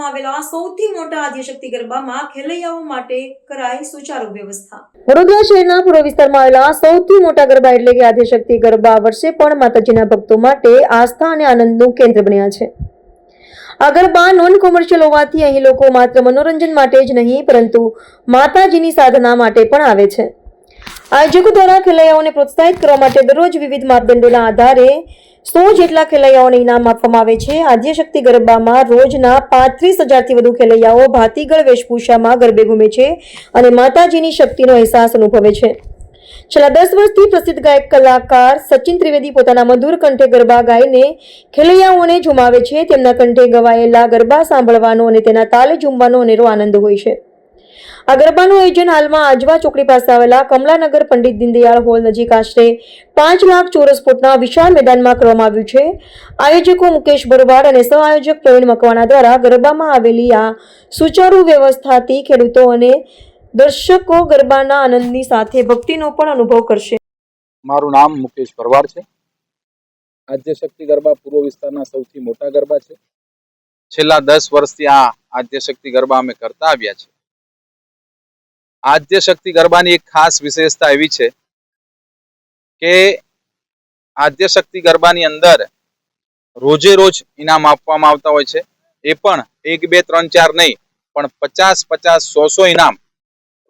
આવેલા સૌથી મોટા આદ્યશક્તિ ગરબામાં ખેલૈયાઓ માટે કરાઈ સુચારુ વ્યવસ્થા. વડોદરા શહેરના પૂર્વ વિસ્તારમાં આવેલા સૌથી મોટા ગરબા એટલે કે આદ્યશક્તિ ગરબા વર્ષે પણ માતાજીના ભક્તો માટે આસ્થા અને આનંદનું કેન્દ્ર બન્યા છે. આ ગરબા નોન કોમર્શિયલ હોવાથી અહીં લોકો માત્ર મનોરંજન માટે જ નહીં, પરંતુ માતાજીની સાધના માટે પણ આવે છે. આયોજકો દ્વારા ખેલૈયાઓને પ્રોત્સાહિત કરવા માટે દરરોજ વિવિધ માપદંડોના આધારે સો જેટલા ખેલૈયાઓને ઇનામ આપવામાં આવે છે. આદ્યશક્તિ ગરબામાં રોજના પાંત્રીસ હજારથી વધુ ખેલૈયાઓ ભાતીગળ વેશભૂષામાં ગરબે ઘૂમે છે અને માતાજીની શક્તિનો અહેસાસ અનુભવે છે. છેલ્લા દસ વર્ષથી પ્રસિદ્ધ ગાયક કલાકાર સચિન ત્રિવેદી પોતાના મધુર કંઠે ગરબા ગાઈને ખેલૈયાઓને ઝુમાવે છે. તેમના કંઠે ગવાયેલા ગરબા સાંભળવાનો અને તેના તાલે ઝૂમવાનો અનેરો આનંદ હોય છે. આ ગરબાનું આયોજન હાલમાં આજવા ચોકડી પાસે આવેલા કમલાનગર પંડિત દીનદયાળ હોલ નજીક આશરે પાંચ લાખ ચોરસ ફૂટના વિશાળ મેદાનમાં કરવામાં આવ્યું છે. આયોજકો મુકેશ બરવાડ અને સહ આયોજક પ્રવીણ મકવાણા દ્વારા ગરબામાં આવેલી આ સુચારુ વ્યવસ્થાથી ખેડૂતો અને દર્શકો ગરબાના આનંદની સાથે ભક્તિનો પણ અનુભવ કરશે. મારું નામ મુકેશ પરવાર છે. આદ્યશક્તિ ગરબા પૂર્વ વિસ્તારના સૌથી મોટા ગરબા છે. છેલ્લા દસ વર્ષથી આ આદ્યશક્તિ ગરબા અમે કરતા આવ્યા છે આદ્યશક્તિ ગરબાની એક ખાસ વિશેષતા એવી છે કે આદ્ય શક્તિ ગરબાની અંદર રોજે રોજ ઇનામ આપવામાં આવતા હોય છે. એ પણ એક, બે, ત્રણ, ચાર નહીં, પણ પચાસ પચાસ, સો સો ઇનામ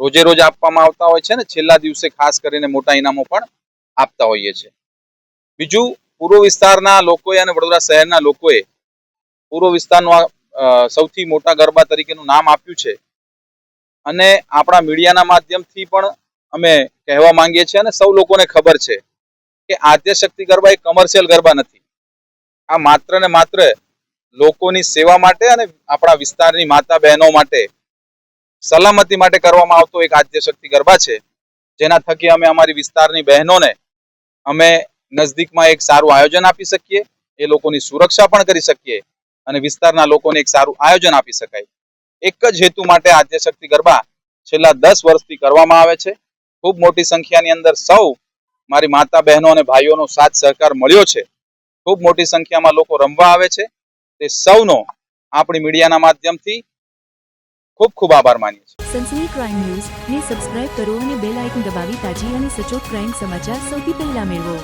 રોજે રોજ આપવામાં આવતા હોય છે ને. છેલ્લા દિવસે ખાસ કરીને મોટા ઇનામો પણ આપતા હોઈએ છે. બીજું, પૂર્વ વિસ્તારના લોકોએ અને વડોદરા શહેરના લોકોએ પૂર્વ વિસ્તારનું સૌથી મોટા ગરબા તરીકેનું નામ આપ્યું છે. અને આપણા મીડિયાના માધ્યમથી પણ અમે કહેવા માંગીએ છીએ અને સૌ લોકોને ખબર છે કે આદ્યશક્તિ ગરબા એ કમર્શિયલ ગરબા નથી. આ માત્ર ને માત્ર લોકોની સેવા માટે અને આપણા વિસ્તારની માતા બહેનો માટે, સલામતી માટે કરવામાં આવતો એક આદ્ય શક્તિ ગરબા છે. જેના થકી અમે અમારી વિસ્તારની બહેનોને અમે નજદીકમાં એક સારું આયોજન આપી શકીએ, એ લોકોની સુરક્ષા પણ કરી શકીએ અને વિસ્તારના લોકોને એક સારું આયોજન આપી શકાય. એક જ હેતુ માટે આદ્યશક્તિ ગરબા છેલ્લા દસ વર્ષથી કરવામાં આવે છે. ખૂબ મોટી સંખ્યાની અંદર સૌ મારી માતા બહેનો અને ભાઈઓનો સાથ સહકાર મળ્યો છે. ખૂબ મોટી સંખ્યામાં લોકો રમવા આવે છે. તે સૌનો આપણી મીડિયાના માધ્યમથી ખૂબ ખૂબ આભાર માનીએ છીએ. સનસની ક્રાઇમ ન્યૂઝ ને સબસ્ક્રાઇબ કરો અને બેલ આઇકન દબાવી તાજી અને સચોટ ક્રાઇમ સમાચાર સૌથી પહેલા મેળવો.